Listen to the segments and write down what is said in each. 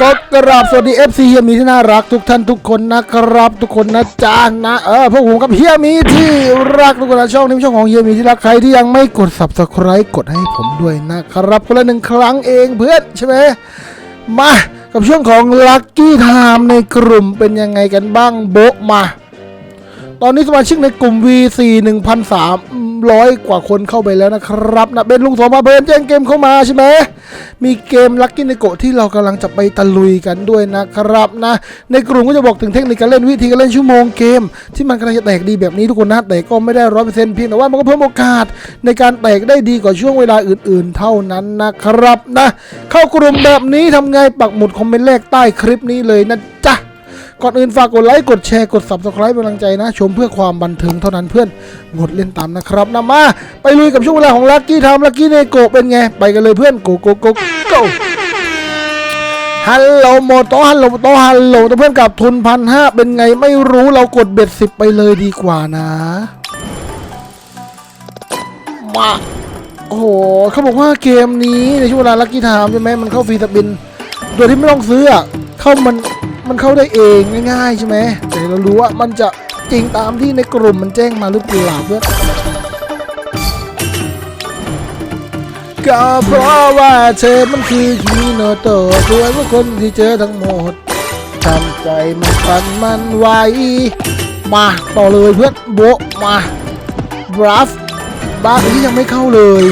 ก็กราบสวัสดี FC เฮียมีที่น่ารักทุกท่านทุกคนนะครับ ทุกคนนะจ้านะเออพวกผมกับเฮียมีที่รักทุกคนนะช่องนี้ช่องของเฮียมีที่รักใครที่ยังไม่กด subscribe กดให้ผมด้วยนะครับคนละหนึ่งครั้งเองเพื่อนใช่ไหมมากับช่วงของลัคกี้ไทม์ในกลุ่มเป็นยังไงกันบ้างโบะมา ตอนนี้สมาชิกในกลุ่ม V4 1,300 กว่าคนเข้าไปแล้วนะครับนะเป็นลุงสมมาเบิร์นแจ้งเกมเข้ามาใช่ไหมมีเกมลักกี้ในโกะที่เรากำลังจะไปตะลุยกันด้วยนะครับนะในกลุ่มก็จะบอกถึงเทคนิคการเล่นวิธีการเล่นชั่วโมงเกม ที่มันกำลังจะแตกดีแบบนี้ทุกคนนะแต่ก็ไม่ได้ร้อยเปอร์เซ็นต์เพียงแต่ว่ามันก็เพิ่มโอกาสในการแตกได้ดีกว่าช่วงเวลาอื่น ๆ เท่านั้นนะครับนะเข้ากลุ่มแบบนี้ทำไงปักหมุดคอมเมนต์แรกใต้คลิปนี้เลยนะจ๊ะ ก่อนอื่นฝากกดไลค์กดแชร์กด subscribe เป็นกำลังใจนะ ชมเพื่อความบันเทิงเท่านั้นเพื่อนงดเล่นตามนะครับนะมา ไปลุยกับช่วงเวลาของลั c กี้ทำลักกี้เนโกเป็นไง ไปกันเลยเพื่อนโกโกโกโกฮัลโหลโมโตฮัลโหลโมโตฮัลโหลแต่เพื่อนกับทุนพันห้าเป็นไงไม่รู้เรากดเบ็ดสิบไปเลยดีกว่านะมาโอ้โหเขาบอกว่าเกมนี้ในช่วงเวลาลั c กี้ไทม์ใช่ไหมมันเข้าฟรีสปิน โดยที่ไม่ต้องซื้ออะเข้ามัน มันเข้าได้เองง่ายๆใช่ไหมแต่เรารู้ว่ามันจะจริงตามที่ในกลุ่มมันแจ้งมาหรือเปล่าเพื่อก็เพราะว่าเธอมันคือฮีโนโตะสวยกว่าคนที่เจอทั้งหมดทำใจมันฝันมันไวมาต่อเลยเพื่อนโบมาบรัฟบ้าที่ยังไม่เข้าเลย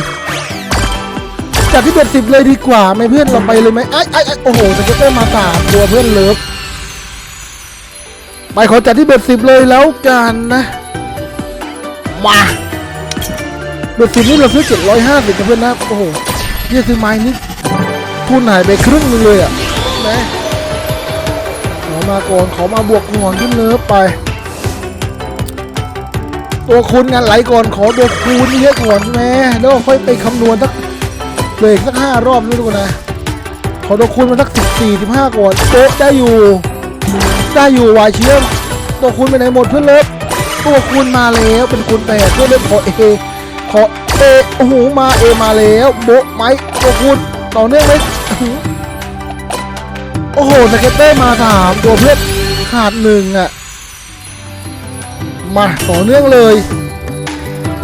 จากที่เบ็ดสิบเลยดีกว่าไหมเพื่อนเราไปเลยไหมไอ้ไอ้ไอ้โอ้โหสเก็ตเตอร์มาสามตัวเพื่อนเลิฟ ไปขอจัดที่เบ็ดสิบเลยแล้วกันนะ มาเบ็ดสิบนี่เราซื้อเจ็ดร้อยห้าสิบเพื่อนนะโอ้โหเนี่ยซื้อไม้นี่ทุนหายไปครึ่งหนึงเลยอะนะขอมาก่อนขอมาบวกก่อนเพื่อนเลิฟไป ตัวคูณงานไหลก่อนขอตัวคูณเยอะก่อนใช่ไหมแล้วค่อยไปคำนวณสักเบรกสักห้ารอบนี่ทุกคนนะขอตัวคูณมาสักสิบสี่สิบห้าก่อนโต๊ะได้อยู่ ได้อยู่วายเชื่อมตัวคูณไปไหนหมดเพื่อนเลิฟตัวคูณมาแล้วเป็นคูณแปดเพื่อนเลิฟขอเอขอเอโอ้โหมาเอมาแล้วโบะไหมตัวคูณต่อเนื่องไหมโอ้โหสเก็ตเตอร์มาสามตัวเพื่อนขาดหนึ่งอะมาต่อเนื่องเลย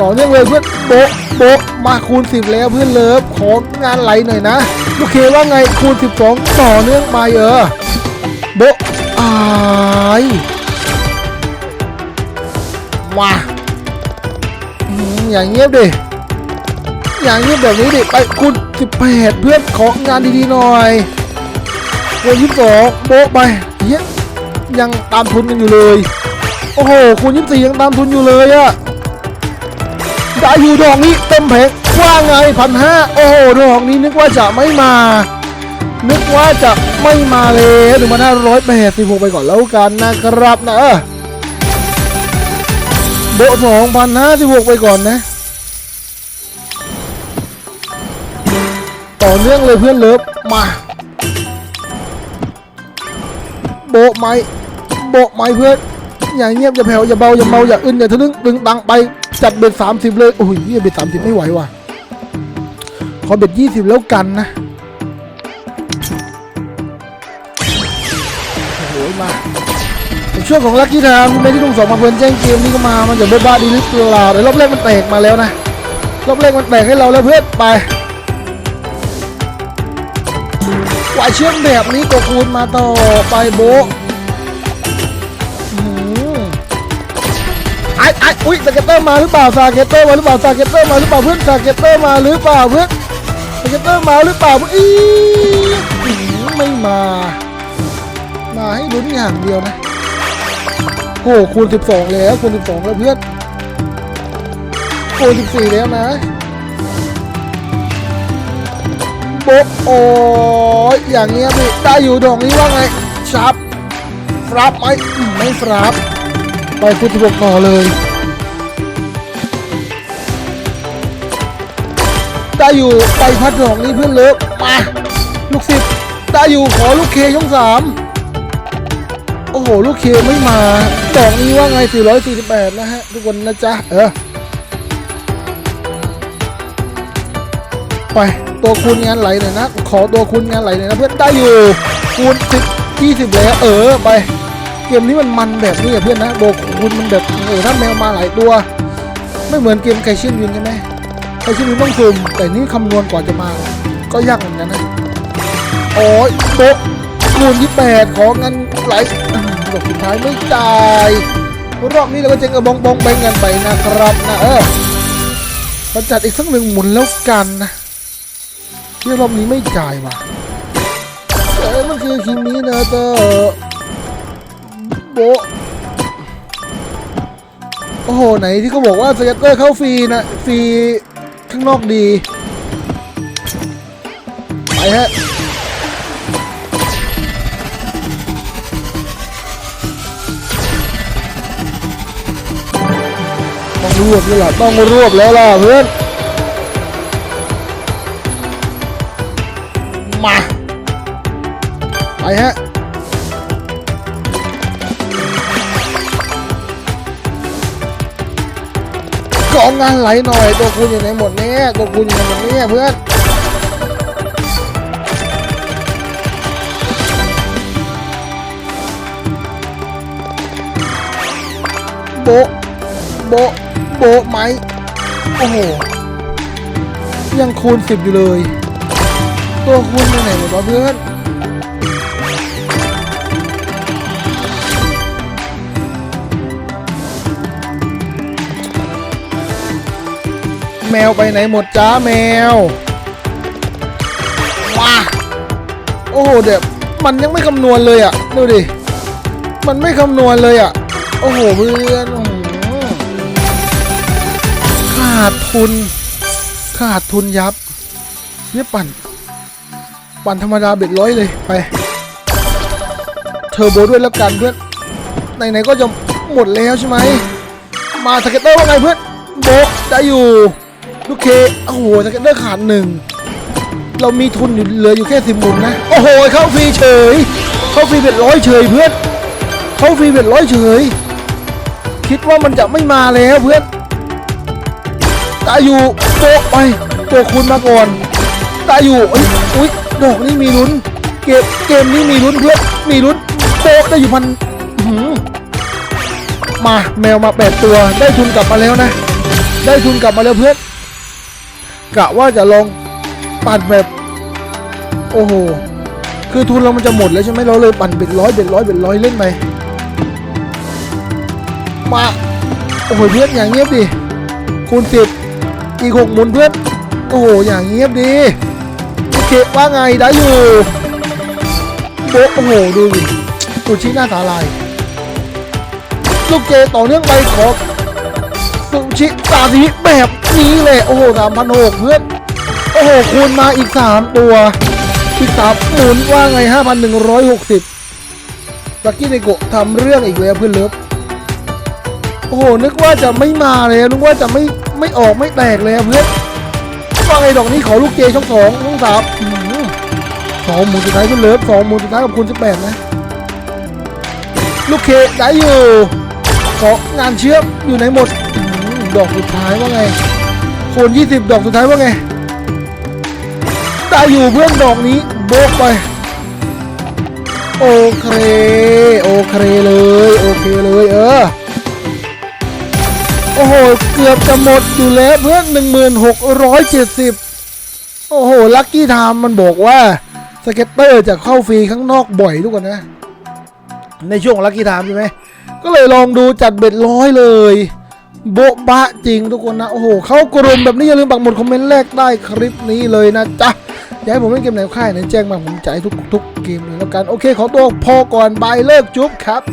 ต่อเนื่องเลยเพื่อนโบะโบะมาคูณ10แล้วเพื่อนเลิฟของานไหลหน่อยนะลูกเคว่าไงคูณ12ต่อเนื่องไปเออโบะายมาอย่างเงียบดิ อย่างเงียบแบบนี้ดิ ไปคูณ18เพื่อนของานดีๆหน่อยคูณ22โบะไปเฮ้ยยังตามทุนกันอยู่เลย โอ้โหคูณ24ยังตามทุนอยู่เลยอะได้อยู่ดอกนี้เต็มเพกว่าไงพันห้าโอ้โห ดอกนี้นึกว่าจะไม่มา นึกว่าจะไม่มาเลยหนึ่งพันห้าร้อยแปดสิบหกไปก่อนแล้วกันนะครับนะโบสองพันห้าสิบหกไปก่อนนะ ต่อเนื่องเลยเพื่อนเลิฟมา โบไหมโบไหมเพื่อนอย่าเงียบอย่าแผ่วอย่าเบาอย่าเมาอย่าอึนอย่าทะลึ่งดึงตังไปจัดเบ็ดสามสิบเลยโอ้ยเหี้ยเบ็ดสามสิบไม่ไหวว่ะขอเบ็ดยี่สิบแล้วกันนะ โอ้โหมาช่วงของลัคกี้ไทม์ไม่ที่ลุงสองมาเพื่อนแจ้งเกมนี่ก็มา มันจะเบิดบ้าดีหรือเปล่าแต่รอบแรกมันแตกมาแล้วนะ รอบแรกมันแตกให้เราแล้วเพื่อนไปวาเชื่อมแบบนี้ตัวคูณมาต่อไปโบอืมไอ้ไอ้อุ้ยสเก็ตเตอร์มาหรือเปล่าสเก็ตเตอร์มาหรือเปล่าสเก็ตเตอร์มาหรือเปล่าเพื่อนสเก็ตเตอร์มาหรือเปล่าเพื่อนสเก็ตเตอร์มาหรือเปล่าเพื่อนอีอืมไม่มา มาให้ลุ้นอย่างเดียวนะโอ้คูณ 12 แล้วคูณ 12 แล้วเพื่อนคูณ 14 แล้วนะโบโอ้ยอย่างเงี้ยพี่ได้อยู่ดอกนี้ว่าไงชับฟรับไหมไม่ฟรับไปฟุตบอลต่อเลยได้อยู่ไปพัดดอกนี้เพื่อนเลิฟมาลูกศิษย์ได้อยู่ขอลูกเคช่องสาม โอ้โห ลูกเคไม่มาดอกนี้ว่าไง 448 นะฮะ ทุกคนนะจ๊ะ เออ ไป ตัวคูณงานไหลหน่อยนะ ขอตัวคูณงานไหลหน่อยนะเพื่อนได้อยู่ คูณสิบยี่สิบแล้ว เออ ไป เกมนี้มันมันแบบนี้เพื่อนนะโบคูณมันแบบเออถ้าแมวมาหลายตัว ไม่เหมือนเกมไก่เชียนวินใช่ไหมไก่เชียนวินต้องซูมแต่นี่คำนวณกว่าจะมา ก็ยากเหมือนกันนะ โอ้ยโบะ คูณยี่แปดของเงินไหลรอดอกสุดท้ายไม่จ่ายรอบนี้เราก็จะกระบองบองแบงกันไปนะครับนะเออเราจัดอีกสักหนึ่งหมุนแล้วกันนะที่รอบนี้ไม่จ่ายว่ะเอ้มันคือคิมิเนเตอโบโอ้โห ไหนที่เขาบอกว่าสเก็ตเตอร์เข้าฟรีนะ ฟรีข้างนอกดี ไปฮะ ต้องรวบแล้วล่ะต้องรวบแล้วล่ะเพื่อนมาไปฮะกองงานไหลหน่อยตัวคุณอยู่ไหนหมดเนี่ยตัวคุณอยู่ไหนหมดเนี่ยเพื่อนโบโบ โบะไหมโอ้โห ยังคูณสิบอยู่เลย ตัวคุณไปไหนหมดวะเพื่อนแมวไปไหนหมดจ้าแมวว้าโอ้โหเดี๋ยวมันยังไม่คำนวณเลยอะ ดูดิ มันไม่คำนวณเลยอะ โอ้โหเพื่อน ขาดทุน ขาดทุนยับเนี่ยปั่น ปั่นธรรมดาเบ็ดร้อยเลยไป เทอร์โบด้วยแล้วกันเพื่อนไหนๆก็จะหมดแล้วใช่ไหม มาสเก็ตเตอร์ว่าไงเพื่อนโบะได้อยู่ลูกเคโอ้โหสเก็ตเตอร์ขาดหนึ่งเรามีทุนอยู่เหลืออยู่แค่สิบหมุนนะ โอ้โห เข้าฟรีเฉย เข้าฟรีเป็นร้อยเฉยเพื่อน เข้าฟรีเป็นร้อยเฉย คิดว่ามันจะไม่มาแล้วเพื่อน ตาอยู่โตไปตัวคุณมาก่อนตาอยู่อุ้ยอุ้ยดอกนี้มีลุ้น เกมเกมนี้มีลุ้นเพื่อนมีลุ้นโตได้อยู่พันหือมาแมวมาแปดตัวได้ทุนกลับมาแล้วนะ ได้ทุนกลับมาแล้วเพื่อนกะว่าจะลองปั่นแบบ โอ้โหคือทุนเรามันจะหมดแล้วใช่ไหมเราเลยปั่นเบ็ดร้อยเบ็ดร้อยเบ็ดร้อยเล่นไปมาโอ้โหเพื่อนอย่างเงียบดิคูณสิบ อีกหกหมุนเพื่อน โอ้โหอย่างเงียบดีโอเคว่าไงได้อยู่โบ๊ะโอ้โหดูดิตูชี้หน้าสาลายลูกเจต่อเนื่องไปขอสุชิตาสีแบบนี้เลยโอ้โหสามพันหกเพื่อนโอ้โหคูณมาอีกสามตัวอีกสามหมุนว่าไงห้าพันหนึ่งร้อยหกสิบลักกี้ในโกะทำเรื่องอีกแล้วเพื่อนเลิฟโอ้โหนึกว่าจะไม่มาเลยนึกว่าจะไม่ ไม่ออกไม่แตกเลยเพื่อนว่าไงดอกนี้ขอลูกเจช่องสองช่องสามสองหมุนสุดท้ายเพื่อนเลิฟสองหมุนสุดท้ายกับคูณสิบแปดนะ ลูกเคได้อยู่ของานเชื่อมอยู่ไหนหมดดอกสุดท้ายว่าไงคูณยี่สิบดอกสุดท้ายว่าไงได้อยู่เพื่อนดอกนี้โบกไปโอเคโอเคเลยโอเคเลยเออ โอ้โห เกือบจะหมดอยู่แล้วเพื่อน 1670 โอ้โห ลัคกี้ไทม์มันบอกว่า สเก็ตเตอร์จะเข้าฟรีข้างนอกบ่อยทุกคนนะ ในช่วงลัคกี้ไทม์ใช่ไหม ก็เลยลองดูจัดเบ็ดร้อยเลย โบ๊ะบะจริงทุกคนนะ โอ้โห เข้ากลุ่มแบบนี้อย่าลืมปักหมุดคอมเมนต์แรกได้คลิปนี้เลยนะจ๊ะอยากให้ผมเล่นเกมไหนค่ายไหนแจ้งมาผมจ่ายทุกทุกเกมเลยแล้วกัน โอเค ขอตัวพอก่อนบายเลิกจุ๊บครับ